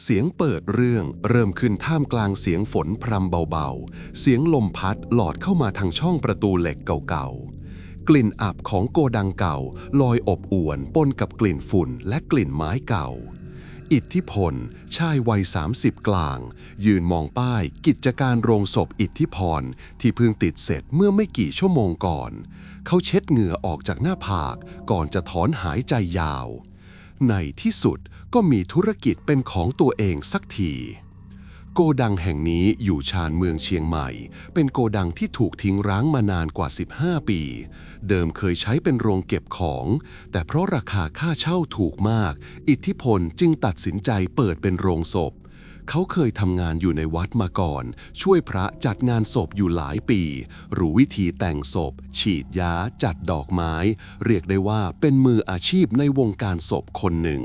เสียงเปิดเรื่องเริ่มขึ้นท่ามกลางเสียงฝนพรำเบาๆ เสียงลมพัดหลอดเข้ามาทางช่องประตูเหล็กเก่าๆ กลิ่นอับของโกดังเก่า ลอยอบอวนปนกับกลิ่นฝุ่นและกลิ่นไม้เก่า อิทธิพล ชายวัย 30 กลาง ยืนมองป้ายกิจการโรงศพอิทธิพร ที่เพิ่งติดเสร็จเมื่อไม่กี่ชั่วโมงก่อน เขาเช็ดเหงื่อออกจากหน้าผากก่อนจะถอนหายใจยาว ในที่สุดก็มีธุรกิจเป็นของตัวเองสักที โกดังแห่งนี้อยู่ชานเมืองเชียงใหม่ เป็นโกดังที่ถูกทิ้งร้างมานานกว่า 15 ปี เดิมเคยใช้เป็นโรงเก็บของ แต่เพราะราคาค่าเช่าถูกมาก อิทธิพลจึงตัดสินใจเปิดเป็นโรงศพ เขาเคยทำงานอยู่ในวัดมาก่อน ช่วยพระจัดงานศพอยู่หลายปี รู้วิธีแต่งศพ ฉีดยา จัดดอกไม้ เรียกได้ว่าเป็นมืออาชีพในวงการศพคนหนึ่ง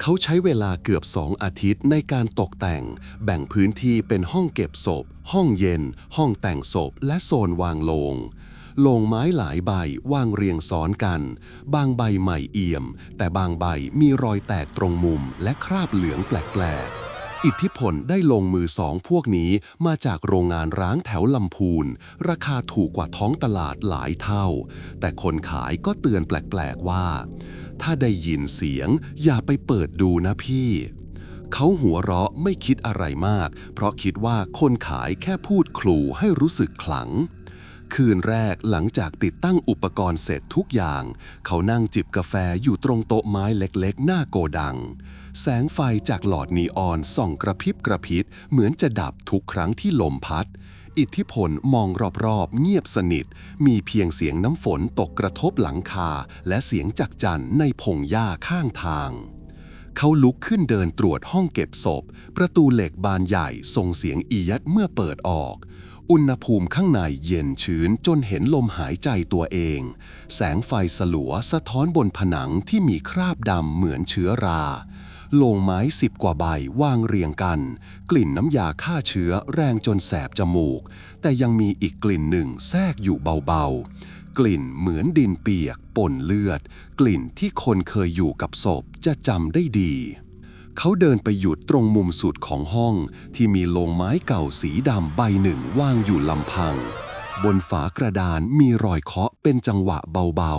เขาใช้เวลาเกือบสองอาทิตย์ในการตกแต่ง แบ่งพื้นที่เป็นห้องเก็บศพ ห้องเย็น ห้องแต่งศพ และโซนวางโลงโลงไม้หลายใบวางเรียงซ้อนกัน บางใบใหม่เอี่ยม แต่บางใบมีรอยแตกตรงมุมและคราบเหลืองแปลกๆ อิทธิพลได้ลงมือสองพวกนี้มาจากโรงงานร้างแถวลำพูน ราคาถูกกว่าท้องตลาดหลายเท่า แต่คนขายก็เตือนแปลกๆว่า ถ้าได้ยินเสียงอย่าไปเปิดดูนะพี่ เขาหัวเราะไม่คิดอะไรมาก เพราะคิดว่าคนขายแค่พูดคลูให้รู้สึกขลัง คืนแรกหลังจากติดตั้งอุปกรณ์เสร็จทุกอย่าง เขานั่งจิบกาแฟอยู่ตรงโต๊ะไม้เล็กๆ หน้าโกดัง แสงไฟจากหลอดนีออนส่องกระพริบกระพริบเหมือนจะดับทุกครั้งที่ลมพัด อิทธิพลมองรอบๆ เงียบสนิท มีเพียงเสียงน้ำฝนตกกระทบหลังคา และเสียงจักจั่นในพงหญ้าข้างทางเขาลุกขึ้นเดินตรวจห้องเก็บศพ ประตูเหล็กบานใหญ่ส่งเสียงอียัดเมื่อเปิดออก อุณหภูมิข้างในเย็นชื้นจนเห็นลมหายใจตัวเอง แสงไฟสลัวสะท้อนบนผนังที่มีคราบดำเหมือนเชื้อรา โลงไม้สิบกว่าใบวางเรียงกัน กลิ่นน้ำยาฆ่าเชื้อแรงจนแสบจมูก แต่ยังมีอีกกลิ่นหนึ่งแทรกอยู่เบาๆ กลิ่นเหมือนดินเปียกปนเลือด กลิ่นที่คนเคยอยู่กับศพจะจำได้ดี เขาเดินไปหยุดตรงมุมสุดของห้องที่มีโลงไม้เก่าสีดำใบหนึ่งว่างอยู่ลำพัง บนฝากระดานมีรอยเคาะเป็นจังหวะเบา